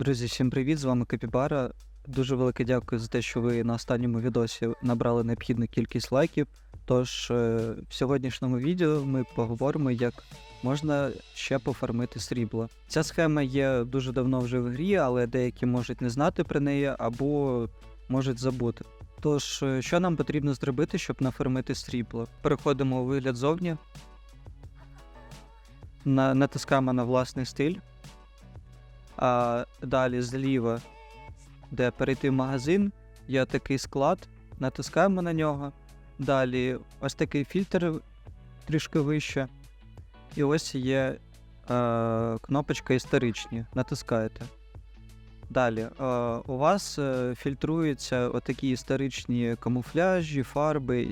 Друзі, всім привіт! З вами Капібара. Дуже велике дякую за те, що ви на останньому відосі набрали необхідну кількість лайків. Тож е, в сьогоднішньому відео ми поговоримо, як можна ще пофармити срібло. Ця схема є дуже давно вже в грі, але деякі можуть не знати про неї або можуть забути. Тож, е, що нам потрібно зробити, щоб нафармити срібло? Переходимо у вигляд зовні, на, натискаємо на власний стиль. А далі зліва, де перейти в магазин, є такий склад, натискаємо на нього. Далі ось такий фільтр трішки вище. І ось є е, кнопочка історичні. Натискаєте. Далі е, у вас е, фільтруються отакі історичні камуфляжі, фарби,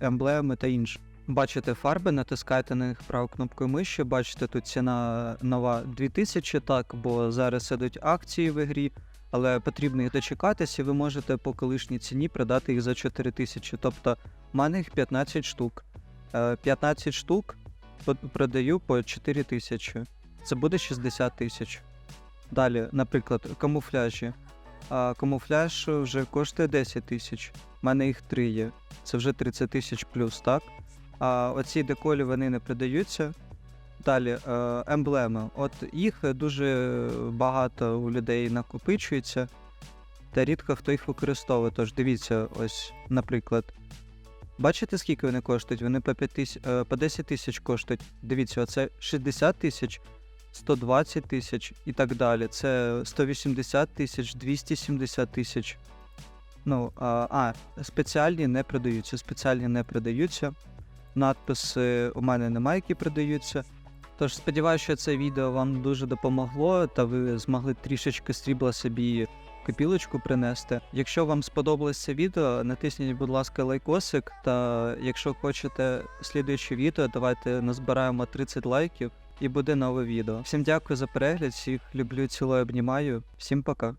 емблеми та інше. Бачите фарби, натискаєте на них правою кнопкою миші, бачите, тут ціна нова 2000, так, бо зараз ідуть акції в грі, але потрібно їх дочекатися, і ви можете по колишній ціні продати їх за 4000. Тобто в мене їх 15 штук. Е, 15 штук продаю по 4000. Це буде 60 тисяч. Далі, наприклад, камуфляжі. А камуфляж вже коштує 10 тисяч. У мене їх 3 є. Це вже 30 тисяч плюс, так? А оці деколі вони не продаються. Далі, е, емблеми. От їх дуже багато у людей накопичується, та рідко хто їх використовує. Тож дивіться, ось, наприклад. Бачите, скільки вони коштують? Вони по, 5 тисяч, е, по 10 тисяч коштують. Дивіться, оце 60 тисяч, 120 тисяч і так далі. Це 180 тисяч, 270 тисяч. Ну, а, а, спеціальні не продаються. Спеціальні не продаються. Надписи у мене немає, які продаються. Тож сподіваюся, що це відео вам дуже допомогло, та ви змогли трішечки срібла собі копілочку принести. Якщо вам сподобалось це відео, натисніть, будь ласка, лайкосик. Та якщо хочете слідуюче відео, давайте назбираємо 30 лайків і буде нове відео. Всім дякую за перегляд, всіх люблю, цілую, обнімаю. Всім пока.